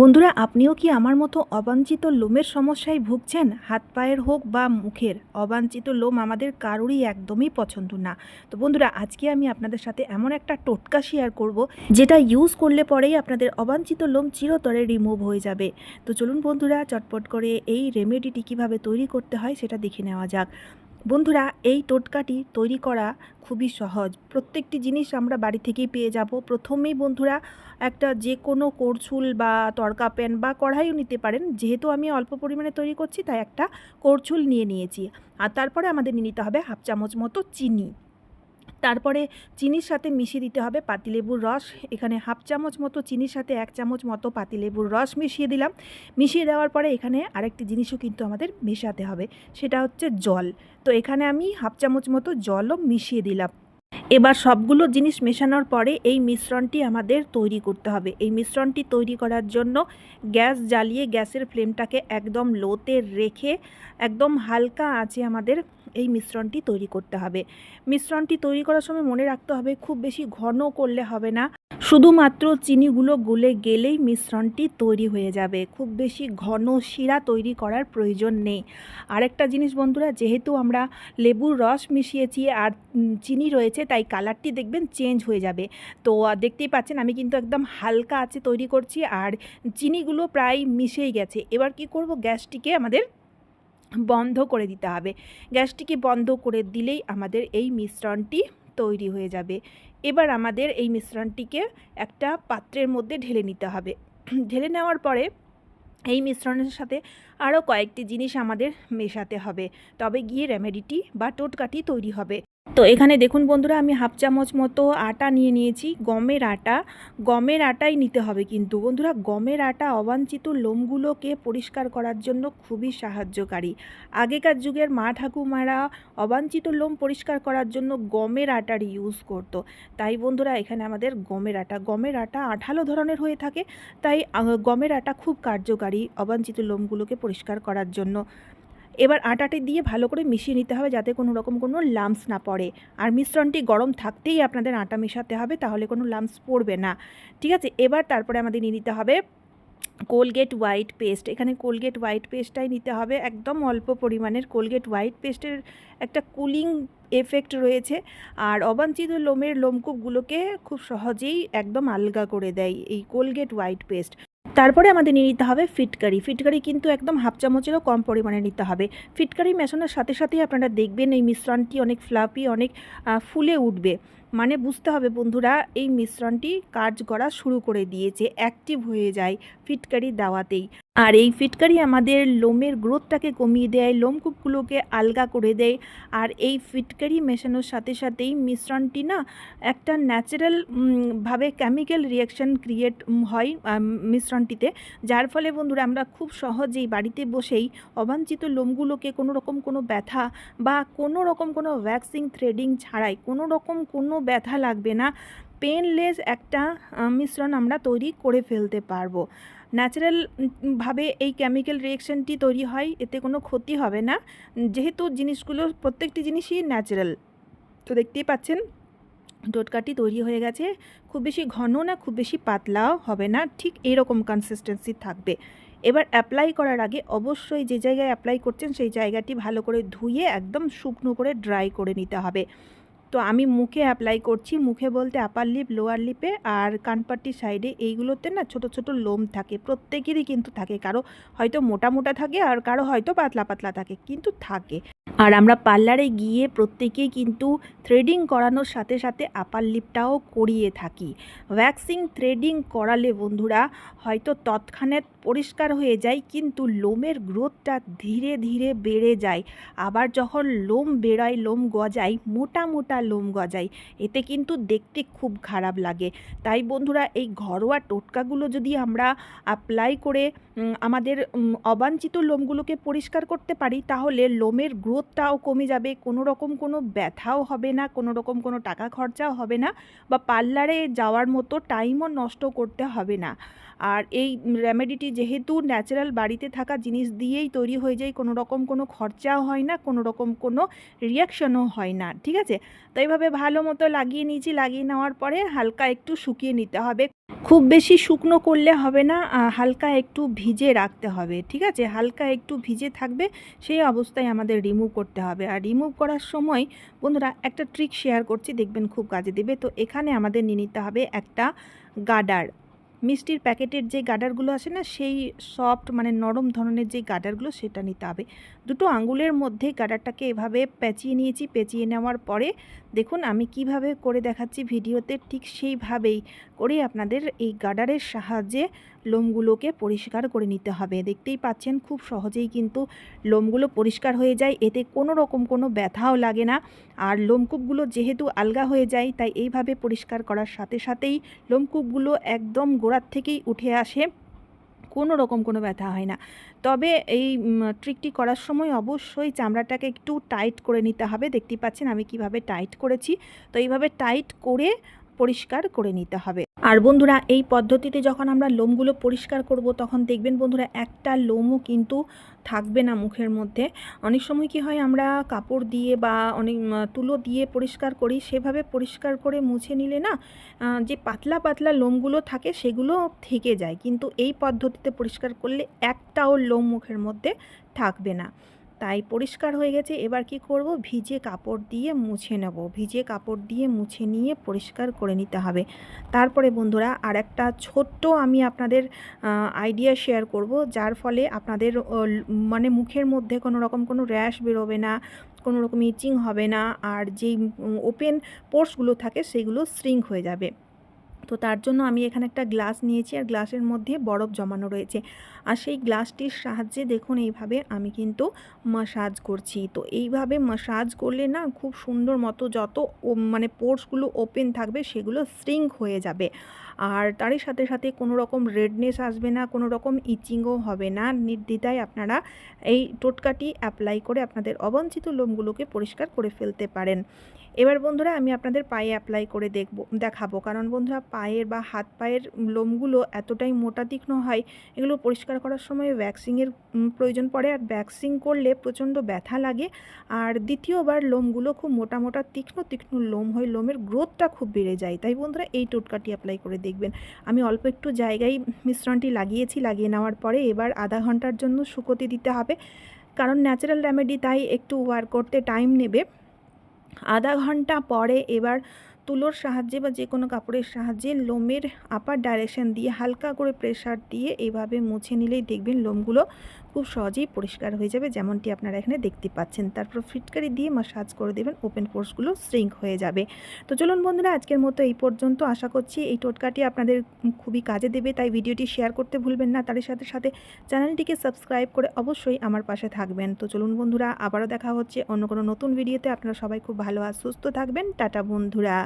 বন্ধুরা, আপনিও কি আমার মতো অবাঞ্ছিত লোমের সমস্যায় ভুগছেন? হাত পায়ের হোক বা মুখের, অবাঞ্ছিত লোম আমাদের কারোরই একদমই পছন্দ না। তো বন্ধুরা, আজকে আমি আপনাদের সাথে এমন একটা টোটকা শেয়ার করব, যেটা ইউজ করলে পরেই আপনাদের অবাঞ্ছিত লোম চিরতরে রিমুভ হয়ে যাবে। তো চলুন বন্ধুরা, চটপট করে এই রেমেডিটি কীভাবে তৈরি করতে হয় সেটা দেখে নেওয়া যাক। বন্ধুরা, এই টোটকাটি তৈরি করা খুবই সহজ। প্রত্যেকটি জিনিস আমরা বাড়ি থেকেই পেয়ে যাব। প্রথমেই বন্ধুরা, একটা যে কোনো করছুল বা তরকা প্যান বা কড়াইও নিতে পারেন। যেহেতু আমি অল্প পরিমাণে তৈরি করছি, তাই একটা করছুল নিয়ে নিয়েছি। আর তারপরে আমাদের নিয়ে নিতে হবে হাফ চামচ মতো চিনি। তারপরে চিনির সাথে মিশিয়ে দিতে হবে পাতিলেবুর রস। এখানে হাফ চামচ মতো চিনির সাথে এক চামচ মতো পাতিলেবুর রস মিশিয়ে দিলাম। মিশিয়ে দেওয়ার পরে এখানে আরেকটি জিনিসও কিন্তু আমাদের মেশাতে হবে, সেটা হচ্ছে জল। তো এখানে আমি হাফ চামচ মতো জলও মিশিয়ে দিলাম। এবার সবগুলো জিনিস মেশানোর পরে এই মিশ্রণটি আমাদের তৈরি করতে হবে। এই মিশ্রণটি তৈরি করার জন্য গ্যাস জ্বালিয়ে গ্যাসের ফ্লেমটাকে একদম লোতে রেখে একদম হালকা আঁচে আমাদের এই মিশ্রণটি তৈরি করতে হবে। মিশ্রণটি তৈরি করার সময় মনে রাখতে হবে, খুব বেশি ঘন করলে হবে না। শুধুমাত্র চিনিগুলো গুলে গেলেই মিশ্রণটি তৈরি হয়ে যাবে। খুব বেশি ঘন শিরা তৈরি করার প্রয়োজন নেই। আরেকটা জিনিস বন্ধুরা, যেহেতু আমরা লেবুর রস মিশিয়েছি আর চিনি রয়েছে, তাই কালারটি দেখবেন চেঞ্জ হয়ে যাবে। তো দেখতেই পাচ্ছেন আমি কিন্তু একদম হালকা আছে তৈরি করছি আর চিনিগুলো প্রায় মিশেই গেছে। এবার কি করব? গ্যাসটিকে আমাদের বন্ধ করে দিতে হবে। গ্যাসটিকে বন্ধ করে দিলেই আমাদের এই মিশ্রণটি তৈরি হয়ে যাবে। এবার আমাদের এই মিশ্রণটিকে একটা পাত্রের মধ্যে ঢেলে নিতে হবে। ঢেলে নেওয়ার পরে এই মিশ্রণের সাথে আরও কয়েকটি জিনিস আমাদের মেশাতে হবে। তবে গিয়ে রেমেডিটি বা টোটকাটি তৈরি হবে। তো এখানে দেখুন বন্ধুরা, আমি হাফ চামচ মতো আটা নিয়ে নিয়েছি, গমের আটা। গমের আটাই নিতে হবে কিন্তু। বন্ধুরা, গমের আটা অবাঞ্ছিত লোমগুলোকে পরিষ্কার করার জন্য খুবই সাহায্যকারী। আগেকার যুগের মা ঠাকুমারা অবাঞ্ছিত লোম পরিষ্কার করার জন্য গমের আটার ইউজ করতো। তাই বন্ধুরা, এখানে আমাদের গমের আটা। গমের আটা আঠালো ধরনের হয়ে থাকে, তাই গমের আটা খুব কার্যকারী অবাঞ্ছিত লোমগুলোকে পরিষ্কার করার জন্য। এবার আটাটি দিয়ে ভালো করে মিশিয়ে নিতে হবে যাতে কোনো রকম কোনো লাম্পস না পড়ে। আর মিশ্রণটি গরম থাকতেই আপনাদের আটা মেশাতে হবে, তাহলে কোনো লাম্পস পড়বে না। ঠিক আছে? এবার তারপরে আমাদের নিয়ে নিতে হবে কোলগেট হোয়াইট পেস্ট এখানে কোলগেট হোয়াইট পেস্টটাই নিতে হবে, একদম অল্প পরিমাণের কোলগেট হোয়াইট পেস্টের একটা কুলিং এফেক্ট রয়েছে। আর অবাঞ্ছিত লোমের লোমকূপগুলোকে খুব সহজেই একদম আলগা করে দেয় এই কোলগেট হোয়াইট পেস্ট তারপরে আমাদের নিয়ে নিতে হবে ফিটকারি ফিটকারি কিন্তু একদম হাফ চামচেরও কম পরিমাণে নিতে হবে। ফিটকারি মেশানোর সাথে সাথেই আপনারা দেখবেন এই মিশ্রণটি অনেক ফ্লাফি অনেক ফুলে উঠবে। মানে বুঝতে হবে বন্ধুরা, এই মিশ্রণটি কাজ করা শুরু করে দিয়েছে অ্যাক্টিভ হয়ে যায় ফিটকারি দেওয়াতেই। আর এই ফিটকারি আমাদের লোমের গ্রোথটাকে কমিয়ে দেয়, লোমকূপগুলোকে আলগা করে দেয়। আর এই ফিটকারি মেশানোর সাথে সাথেই মিশ্রণটি না একটা ন্যাচারাল ভাবে কেমিক্যাল রিয়াকশন ক্রিয়েট হয় মিশ্রণটিতে। যার ফলে বন্ধুরা আমরা খুব সহজেই বাড়িতে বসেই অবাঞ্ছিত লোমগুলোকে কোনো রকম কোনো ব্যথা বা কোনো রকম কোনো ভ্যাক্সিং থ্রেডিং ছাড়াই কোনো রকম কোনো ব্যথা লাগবে না। পেনলেস একটা মিশ্রণ আমরা তৈরি করে ফেলতে পারব। ন্যাচারাল ভাবে এই কেমিক্যাল রিয়েকশনটি তৈরি হয়, এতে কোনো ক্ষতি হবে না। যেহেতু জিনিসগুলো, প্রত্যেকটি জিনিসই ন্যাচারাল তো দেখতেই পাচ্ছেন, টোটকাটি তৈরি হয়ে গেছে। খুব বেশি ঘন না, খুব বেশি পাতলাও হবে না, ঠিক এরকম কনসিস্টেন্সি থাকবে। এবার অ্যাপ্লাই করার আগে অবশ্যই যে জায়গায় অ্যাপ্লাই করছেন, সেই জায়গাটি ভালো করে ধুয়ে একদম শুকনো করে ড্রাই করে নিতে হবে। তো আমি মুখে অ্যাপ্লাই করছি। মুখে বলতে আপার লিপ লোয়ার লিপে আর কানপাট্টির সাইডে এইগুলোতে না ছোট ছোট লোম থাকে। প্রত্যেকেরই কিন্তু থাকে। কারও হয়তো মোটা মোটা থাকে আর কারও হয়তো পাতলা পাতলা থাকে। কিন্তু থাকে। আর আমরা পার্লারে গিয়ে প্রত্যেকেই কিন্তু থ্রেডিং করানোর সাথে সাথে আপার লিপটাও করিয়ে থাকি। ভ্যাক্সিং থ্রেডিং করালে বন্ধুরা হয়তো তৎক্ষণাৎ পরিষ্কার হয়ে যায়, কিন্তু লোমের গ্রোথটা ধীরে ধীরে বেড়ে যায়। আবার যখন লোম বেরোয়, লোম গজায়, মোটা মোটা লোম গজায়, এতে কিন্তু দেখতে খুব খারাপ লাগে। তাই বন্ধুরা এই ঘরোয়া টোটকাগুলো যদি আমরা অ্যাপ্লাই করে আমাদের অবাঞ্ছিত লোমগুলোকে পরিষ্কার করতে পারি, তাহলে লোমের গ্রোথটাও কমে যাবে, কোনো রকম কোনো ব্যথাও হবে না, কোনো রকম কোনো টাকা খরচাও হবে না বা পার্লারে যাওয়ার মতো টাইমও নষ্ট করতে হবে না। আর এই রেমেডিটি যেহেতু ন্যাচারাল বাড়িতে থাকা জিনিস দিয়েই তৈরি হয়ে যায়, কোনো রকম কোনো খরচাও হয় না, কোনো রকম কোনো রিয়াকশনও হয় না, ঠিক আছে? তো এইভাবে ভালো মতো লাগিয়ে নিয়েছি, লাগিয়ে নেওয়ার পরে হালকা একটু শুকিয়ে নিতে হবে। খুব বেশি শুকনো করলে হবে না হালকা একটু ভিজে রাখতে হবে, ঠিক আছে? হালকা একটু ভিজে থাকবে, সেই অবস্থায় আমাদের রিমুভ করতে হবে। আর রিমুভ করার সময় বন্ধুরা একটা ট্রিক শেয়ার করছি, দেখবেন খুব কাজে দেবে। তো এখানে আমাদের নিয়ে নিতে হবে একটা গার্ডার মিষ্টির প্যাকেটের যে গাডারগুলো আছে না, সেই সফট মানে নরম ধরনের যে গাডারগুলো সেটা নিতে হবে। দুটো আঙ্গুলের মধ্যে গাডারটাকে এভাবে পেঁচিয়ে নিয়েছি। পেঁচিয়ে নেওয়ার পরে দেখুন আমি কীভাবে করে দেখাচ্ছি ভিডিওতে, ঠিক সেইভাবেই করে আপনাদের এই গাডারের সাহায্যে লোমগুলোকে পরিষ্কার করে নিতে হবে। দেখতেই পাচ্ছেন খুব সহজেই কিন্তু লোমগুলো পরিষ্কার হয়ে যায়, এতে কোনো রকম কোনো ব্যথাও লাগে না। আর লোমকূপগুলো যেহেতু আলগা হয়ে যায়, তাই এইভাবে পরিষ্কার করার সাথে সাথেই লোমকূপগুলো একদম গোড়ার থেকেই উঠে আসে, কোনো রকম কোনো ব্যথা হয় না। তবে এই ট্রিকটি করার সময় অবশ্যই চামড়াটাকে একটু টাইট করে নিতে হবে। দেখতে পাচ্ছেন আমি কীভাবে টাইট করেছি। তো এইভাবে টাইট করে পরিষ্কার করে নিতে হবে। আর বন্ধুরা, এই পদ্ধতিতে যখন আমরা লোমগুলো পরিষ্কার করব, তখন দেখবেন বন্ধুরা, একটা লোমও কিন্তু থাকবে না মুখের মধ্যে। অনেক সময় কি হয়, আমরা কাপড় দিয়ে বা অনেক তুলো দিয়ে পরিষ্কার করি, সেভাবে পরিষ্কার করে মুছে নিলে না যে পাতলা পাতলা লোমগুলো থাকে, সেগুলো থেকে যায়। কিন্তু এই পদ্ধতিতে পরিষ্কার করলে একটাও লোম মুখের মধ্যে থাকবে না। তাই পরিষ্কার হয়ে গেছে। এবার কি করব? ভিজে কাপড় দিয়ে মুছে নেব। ভিজে কাপড় দিয়ে মুছে নিয়ে পরিষ্কার করে নিতে হবে। তারপরে বন্ধুরা আর একটা ছোট্ট আমি আপনাদের আইডিয়া শেয়ার করব, যার ফলে আপনাদের মানে মুখের মধ্যে কোনো রকম কোনো র্যাশ বেরোবে না, কোনো রকম ইচিং হবে না, আর যেই ওপেন পোর্সগুলো থাকে, সেগুলো শ্রিঙ্ক হয়ে যাবে। তো তার জন্য আমি এখানে একটা গ্লাস নিয়েছি আর গ্লাসের মধ্যে বরফ জমানো রয়েছে। আর সেই গ্লাসটির সাহায্যে দেখুন এইভাবে আমি কিন্তু মাসাজ করছি। তো এইভাবে মাসাজ করলে না খুব সুন্দর মতো যত মানে পোর্সগুলো ওপেন থাকবে সেগুলো শ্রিঙ্ক হয়ে যাবে। আর তারই সাথে সাথে কোনো রকম রেডনেস আসবে না, কোনো রকম ইচিংও হবে না। নির্দ্বিধায় আপনারা এই টোটকাটি অ্যাপ্লাই করে আপনাদের অবাঞ্ছিত লোমগুলোকে পরিষ্কার করে ফেলতে পারেন। এবার বন্ধুরা আমি আপনাদের পায়ে অ্যাপ্লাই করে দেখব, দেখাবো। কারণ বন্ধুরা পায়ের বা হাত পায়ের লোমগুলো এতটাই মোটা তীক্ষ্ণ হয়, এগুলো পরিষ্কার করার সময় ভ্যাক্সিংয়ের প্রয়োজন পড়ে। আর ভ্যাক্সিং করলে প্রচণ্ড ব্যথা লাগে। আর দ্বিতীয়বার লোমগুলো খুব মোটা মোটা তীক্ষ্ণ তীক্ষ্ণ লোম হয় লোমের গ্রোথটা খুব বেড়ে যায়। তাই বন্ধুরা এই টোটকাটি অ্যাপ্লাই করে দেখবেন। আমি অল্প একটু জায়গায় মিশ্রণটি লাগিয়েছি, লাগিয়ে নেওয়ার পরে এবার আধা ঘণ্টার জন্য শুকোতে দিতে হবে। কারণ ন্যাচারাল রেমেডি তাই একটু ওয়ার্ক করতে টাইম নেবে। আধা ঘণ্টা পরে এবার তুলোর সাহায্যে বা যে কোনো কাপড়ের সাহায্যে লোমের আপার ডাইরেকশান দিয়ে হালকা করে প্রেশার দিয়ে এভাবে মুছে নিলেই দেখবেন লোমগুলো খুব সহজেই পরিষ্কার হয়ে যাবে, যেমনটি আপনারা এখানে দেখতে পাচ্ছেন। তারপর ফিটকারি দিয়ে মাসাজ করে দেবেন ওপেন পোর্সগুলো শ্রিঙ্ক হয়ে যাবে। তো চলুন বন্ধুরা, আজকের মতো এই পর্যন্ত। আশা করছি এই টোটকাটি আপনাদের খুবই কাজে দেবে, তাই ভিডিওটি শেয়ার করতে ভুলবেন না। তার সাথে সাথে চ্যানেলটিকে সাবস্ক্রাইব করে অবশ্যই আমার পাশে থাকবেন। তো চলুন বন্ধুরা, আবারও দেখা হচ্ছে অন্য কোনো নতুন ভিডিওতে আপনারা সবাই খুব ভালো আর সুস্থ থাকবেন। টাটা বন্ধুরা।